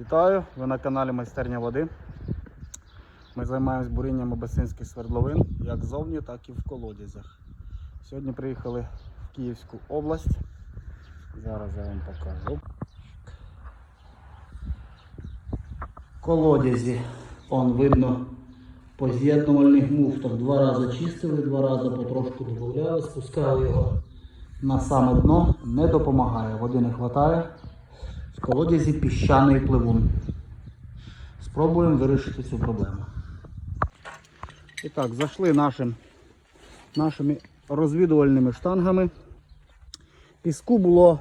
Вітаю! Ви на каналі Майстерня води. Ми займаємось бурінням обесинських свердловин як ззовні, так і в колодязях. Сьогодні приїхали в Київську область. Зараз я вам покажу. Колодязі. Он видно по з'єднувальних муфтах. Два рази чистили, два рази потрошку додавали, спускали його на саме дно. Не допомагає, води не вистачає. В колодязі піщаний пливун. Спробуємо вирішити цю проблему. І так, зайшли нашим, нашими розвідувальними штангами. Піску було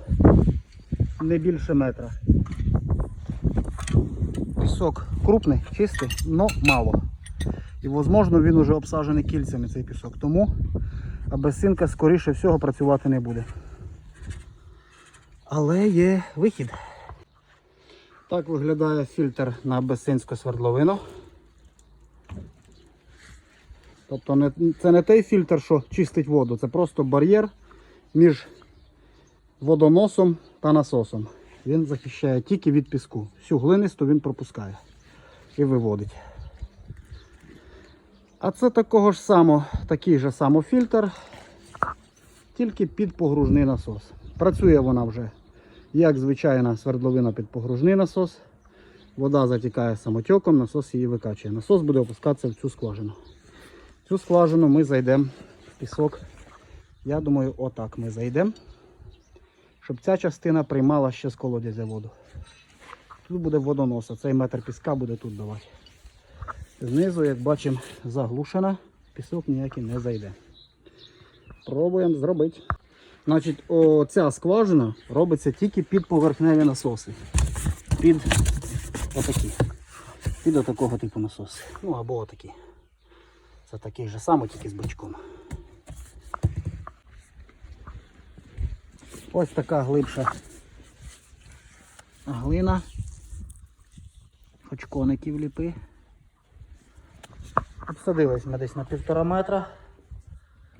не більше метра. Пісок крупний, чистий, але мало. І, можливо, він вже обсаджений кільцями цей пісок. Тому абесинка, скоріше всього, працювати не буде. Але є вихід. Так виглядає фільтр на абесинську свердловину. Тобто не, це не той фільтр, що чистить воду, це просто бар'єр між водоносом та насосом. Він захищає тільки від піску. Всю глинисту він пропускає і виводить. А це такого ж само, такий же само фільтр, тільки під погружний насос. Працює вона вже як звичайна свердловина під погружний насос. Вода затікає самотеком, насос її викачує. Насос буде опускатися в цю скважину. В цю скважину ми зайдемо в пісок. Я думаю, отак ми зайдемо. Щоб ця частина приймала ще з колодязя воду. Тут буде водонос, а цей метр піска буде тут давати. Знизу, як бачимо, заглушена, пісок ніякий не зайде. Пробуємо зробити. Значить, оця скважина робиться тільки під поверхневі насоси. Під отакі. Під отакого типу насоси. Ну або отакі. Це такий же самий, тільки з бачком. Ось така глибша глина. Хоч коників ліпи. Обсадились ми десь на півтора метра.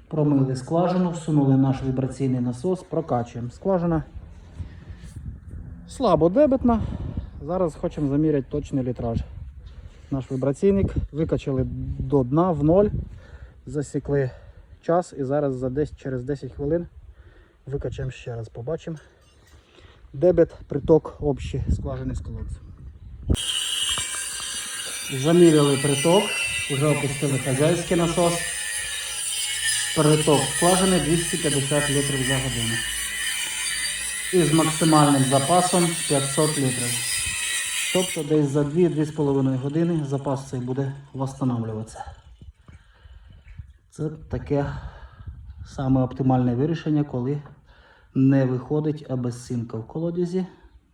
Промили скважину, всунули наш вібраційний насос, прокачуємо. Скважина слабо дебетна. Зараз хочемо заміряти точний літраж. Наш вібраційник викачали до дна в ноль, засікли час і зараз за десь, через 10 хвилин викачаємо ще раз, побачимо. Дебет, приток общий скважини з колодцем. Заміряли приток, вже опустили хазяйський насос. Приток скважини 250 літрів за годину. І з максимальним запасом 500 літрів. Тобто десь за 2-2,5 години запас цей буде встановлюватися. Це таке саме оптимальне вирішення, коли не виходить абезсинка в колодязі.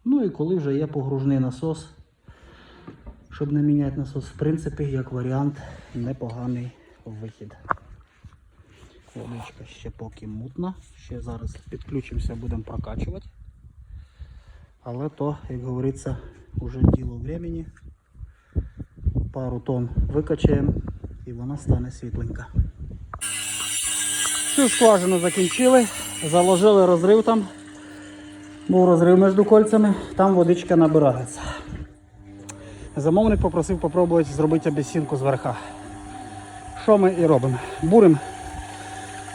Ну і коли вже є погружний насос, щоб не міняти насос, в принципі, як варіант, непоганий вихід. Водичка ще поки мутна. Ще зараз підключимося, будемо прокачувати. Але то, як говориться, вже діло времени. Пару тонн викачаємо і вона стане світленька. Цю скважину закінчили, заложили розрив там. Був розрив між кольцями, там водичка набирається. Замовник попросив попробувати зробити обіцінку зверха. Що ми і робимо? Буримо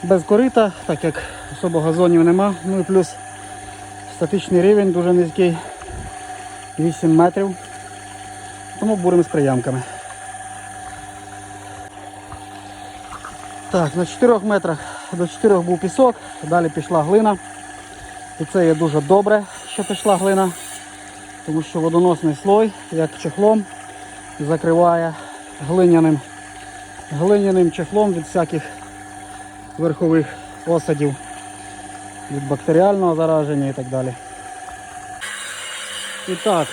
без корита, так як особо газонів нема. Ну і плюс статичний рівень дуже низький, 8 метрів. Тому буримо з приямками. Так, на 4 метрах до 4 був пісок, далі пішла глина. І це є дуже добре, що пішла глина, тому що водоносний слой, як чехлом, закриває глиняним, глиняним чехлом від всяких верхових осадів, від бактеріального зараження і так далі. І так,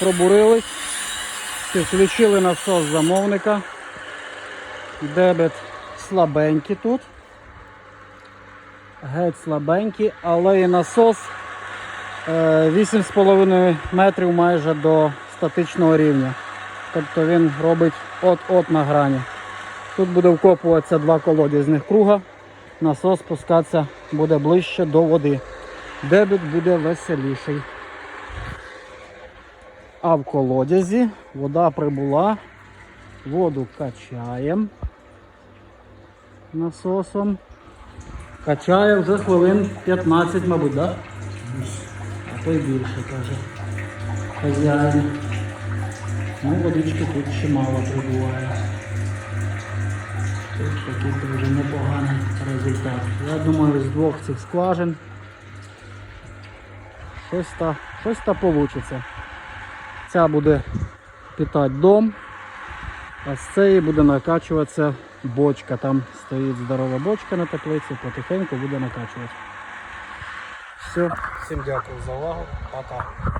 пробурились, підключили насос замовника. Дебет слабенький тут. Геть слабенький, але і насос е, 8,5 метрів майже до статичного рівня. Тобто він робить от-от на грані. Тут буде вкопуватися два колодязних круга. Насос спускатися буде ближче до води. Дебіт буде веселіший. А в колодязі вода прибула. Воду качаємо насосом. Качає вже хвилин 15, мабуть, так? Да? А то й більше, каже хазяїн. Ну, водички тут чимало прибуває. Такий дуже непоганий результат. Я думаю, з двох цих скважин щось та, щось та получиться. Ця буде питати дом, а з цієї буде накачуватися бочка. Там стоїть здорова бочка на теплиці, потихеньку буде накачуватися. Все, всім дякую за увагу. Пока.